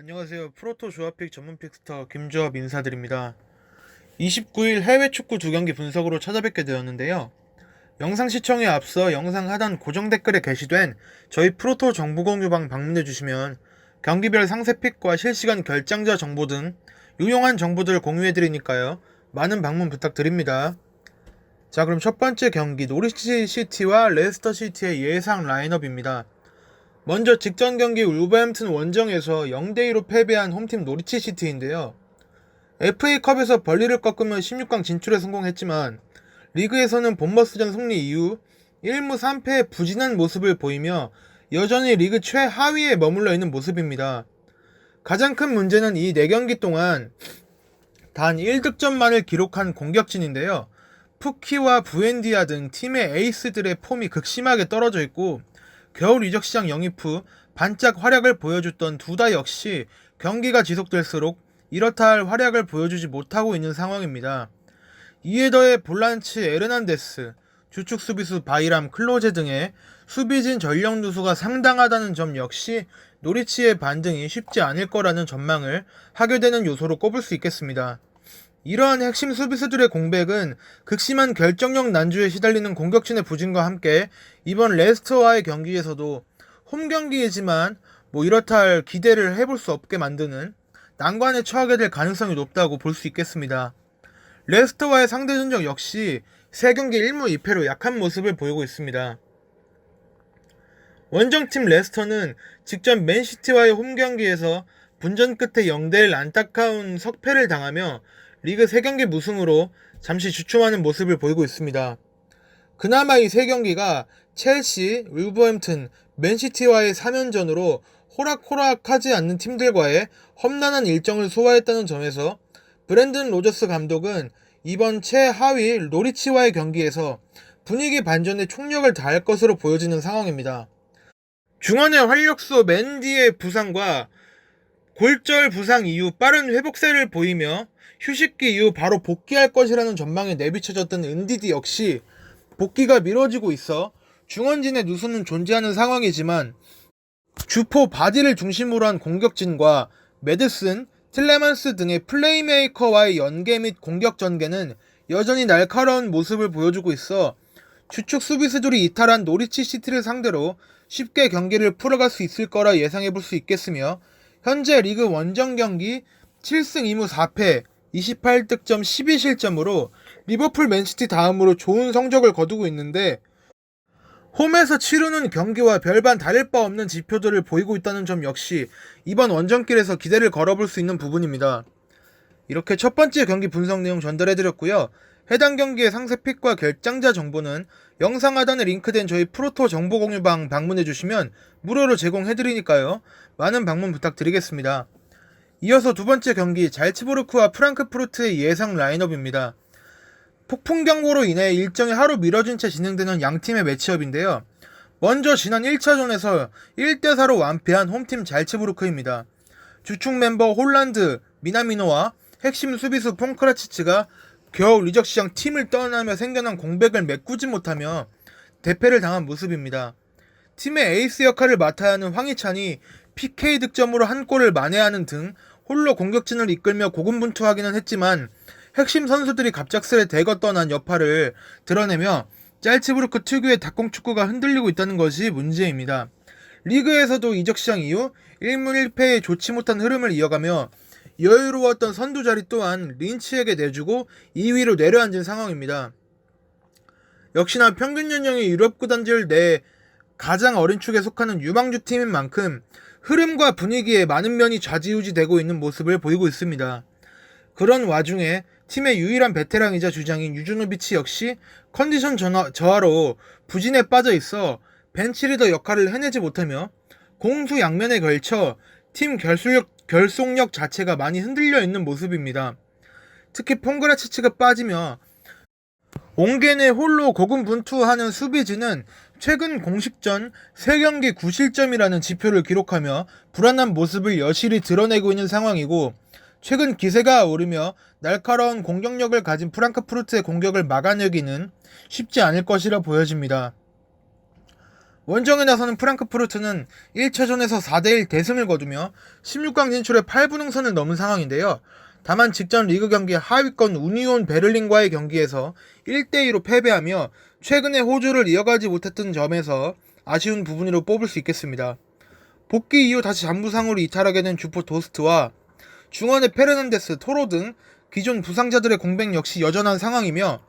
안녕하세요. 프로토 조합픽 전문 픽스터 김조합 인사드립니다. 29일 해외 축구 두 경기 분석으로 찾아뵙게 되었는데요. 영상 시청에 앞서 영상 하단 고정 댓글에 게시된 저희 프로토 정보 공유방 방문해 주시면 경기별 상세 픽과 실시간 결장자 정보 등 유용한 정보들 공유해 드리니까요. 많은 방문 부탁드립니다. 자, 그럼 첫 번째 경기 노리치 시티와 레스터 시티의 예상 라인업입니다. 먼저 직전 경기 울버햄튼 원정에서 0대2로 패배한 홈팀 노리치 시티인데요. FA컵에서 벌리를 꺾으며 16강 진출에 성공했지만 리그에서는 본머스전 승리 이후 1무 3패의 부진한 모습을 보이며 여전히 리그 최하위에 머물러 있는 모습입니다. 가장 큰 문제는 이 4경기 동안 단 1득점만을 기록한 공격진인데요. 푸키와 부엔디아 등 팀의 에이스들의 폼이 극심하게 떨어져 있고 겨울 이적 시장 영입 후 반짝 활약을 보여줬던 두다 역시 경기가 지속될수록 이렇다 할 활약을 보여주지 못하고 있는 상황입니다. 이에 더해 볼란치 에르난데스, 주축 수비수 바이람 클로제 등의 수비진 전력 누수가 상당하다는 점 역시 노리치의 반등이 쉽지 않을 거라는 전망을 하게 되는 요소로 꼽을 수 있겠습니다. 이러한 핵심 수비수들의 공백은 극심한 결정력 난주에 시달리는 공격진의 부진과 함께 이번 레스터와의 경기에서도 홈 경기이지만 뭐 이렇다 할 기대를 해볼 수 없게 만드는 난관에 처하게 될 가능성이 높다고 볼 수 있겠습니다. 레스터와의 상대 전적 역시 3경기 1무 2패로 약한 모습을 보이고 있습니다. 원정팀 레스터는 직전 맨시티와의 홈 경기에서 분전 끝에 0대1 안타까운 석패를 당하며 리그 3경기 무승으로 잠시 주춤하는 모습을 보이고 있습니다. 그나마 이 3경기가 첼시, 울버햄튼, 맨시티와의 3연전으로 호락호락하지 않는 팀들과의 험난한 일정을 소화했다는 점에서 브랜든 로저스 감독은 이번 최하위 노리치와의 경기에서 분위기 반전에 총력을 다할 것으로 보여지는 상황입니다. 중원의 활력소 맨디의 부상과 골절 부상 이후 빠른 회복세를 보이며 휴식기 이후 바로 복귀할 것이라는 전망에 내비쳐졌던 은디디 역시 복귀가 미뤄지고 있어 중원진의 누수는 존재하는 상황이지만 주포 바디를 중심으로 한 공격진과 메드슨, 틸레만스 등의 플레이메이커와의 연계 및 공격 전개는 여전히 날카로운 모습을 보여주고 있어 주축 수비수들이 이탈한 노리치 시티를 상대로 쉽게 경기를 풀어갈 수 있을 거라 예상해 볼 수 있겠으며 현재 리그 원정 경기 7승 2무 4패 28득점 12실점으로 리버풀 맨시티 다음으로 좋은 성적을 거두고 있는데 홈에서 치르는 경기와 별반 다를 바 없는 지표들을 보이고 있다는 점 역시 이번 원정길에서 기대를 걸어볼 수 있는 부분입니다. 이렇게 첫 번째 경기 분석 내용 전달해드렸고요. 해당 경기의 상세 픽과 결장자 정보는 영상 하단에 링크된 저희 프로토 정보 공유방 방문해 주시면 무료로 제공해 드리니까요. 많은 방문 부탁드리겠습니다. 이어서 두 번째 경기 잘츠부르크와 프랑크푸르트의 예상 라인업입니다. 폭풍 경고로 인해 일정이 하루 미뤄진 채 진행되는 양 팀의 매치업인데요. 먼저 지난 1차전에서 1대4로 완패한 홈팀 잘츠부르크입니다. 주축 멤버 홀란드, 미나미노와 핵심 수비수 폰크라치츠가 겨울 이적 시장 팀을 떠나며 생겨난 공백을 메꾸지 못하며 대패를 당한 모습입니다. 팀의 에이스 역할을 맡아야 하는 황희찬이 PK 득점으로 한 골을 만회하는 등 홀로 공격진을 이끌며 고군분투하기는 했지만 핵심 선수들이 갑작스레 대거 떠난 여파를 드러내며 짤츠부르크 특유의 닭공 축구가 흔들리고 있다는 것이 문제입니다. 리그에서도 이적 시장 이후 1무 1패의 좋지 못한 흐름을 이어가며 여유로웠던 선두 자리 또한 린치에게 내주고 2위로 내려앉은 상황입니다. 역시나 평균 연령이 유럽 구단들 내 가장 어린 축에 속하는 유망주 팀인 만큼 흐름과 분위기에 많은 면이 좌지우지되고 있는 모습을 보이고 있습니다. 그런 와중에 팀의 유일한 베테랑이자 주장인 유준우비치 역시 컨디션 저하로 부진에 빠져 있어 벤치리더 역할을 해내지 못하며 공수 양면에 걸쳐 팀 결속력, 결속력 자체가 많이 흔들려 있는 모습입니다. 특히 퐁그라치치가 빠지며 옹겐의 홀로 고군분투하는 수비진은 최근 공식전 3경기 9실점이라는 지표를 기록하며 불안한 모습을 여실히 드러내고 있는 상황이고 최근 기세가 오르며 날카로운 공격력을 가진 프랑크푸르트의 공격을 막아내기는 쉽지 않을 것이라 보여집니다. 원정에 나서는 프랑크푸르트는 1차전에서 4대1 대승을 거두며 16강 진출에 8분응선을 넘은 상황인데요. 다만 직전 리그 경기 하위권 우니온 베를린과의 경기에서 1대2로 패배하며 최근에 호주를 이어가지 못했던 점에서 아쉬운 부분으로 뽑을 수 있겠습니다. 복귀 이후 다시 잠부상으로 이탈하게 된 주포 도스트와 중원의 페르난데스, 토로 등 기존 부상자들의 공백 역시 여전한 상황이며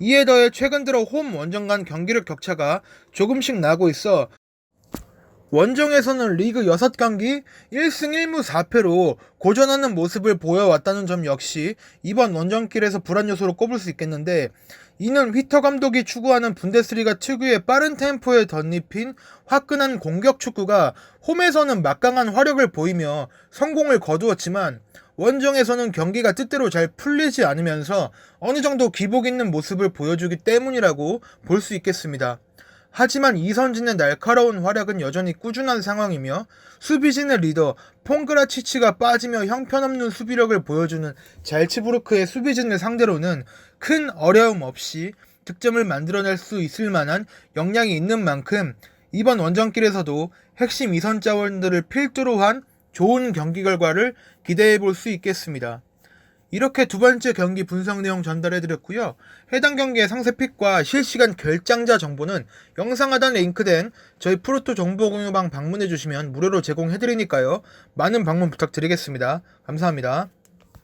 이에 더해 최근 들어 홈 원정 간 경기력 격차가 조금씩 나고 있어 원정에서는 리그 6경기 1승 1무 4패로 고전하는 모습을 보여왔다는 점 역시 이번 원정길에서 불안 요소로 꼽을 수 있겠는데 이는 휘터 감독이 추구하는 분데스리가 특유의 빠른 템포에 덧입힌 화끈한 공격 축구가 홈에서는 막강한 화력을 보이며 성공을 거두었지만 원정에서는 경기가 뜻대로 잘 풀리지 않으면서 어느 정도 기복 있는 모습을 보여주기 때문이라고 볼 수 있겠습니다. 하지만 이선진의 날카로운 활약은 여전히 꾸준한 상황이며 수비진의 리더 퐁그라치치가 빠지며 형편없는 수비력을 보여주는 잘츠부르크의 수비진을 상대로는 큰 어려움 없이 득점을 만들어낼 수 있을 만한 역량이 있는 만큼 이번 원정길에서도 핵심 이선 자원들을 필두로 한 좋은 경기 결과를 기대해 볼 수 있겠습니다. 이렇게 두 번째 경기 분석 내용 전달해 드렸고요. 해당 경기의 상세 픽과 실시간 결장자 정보는 영상 하단에 링크된 저희 프로토 정보 공유방 방문해 주시면 무료로 제공해 드리니까요. 많은 방문 부탁드리겠습니다. 감사합니다.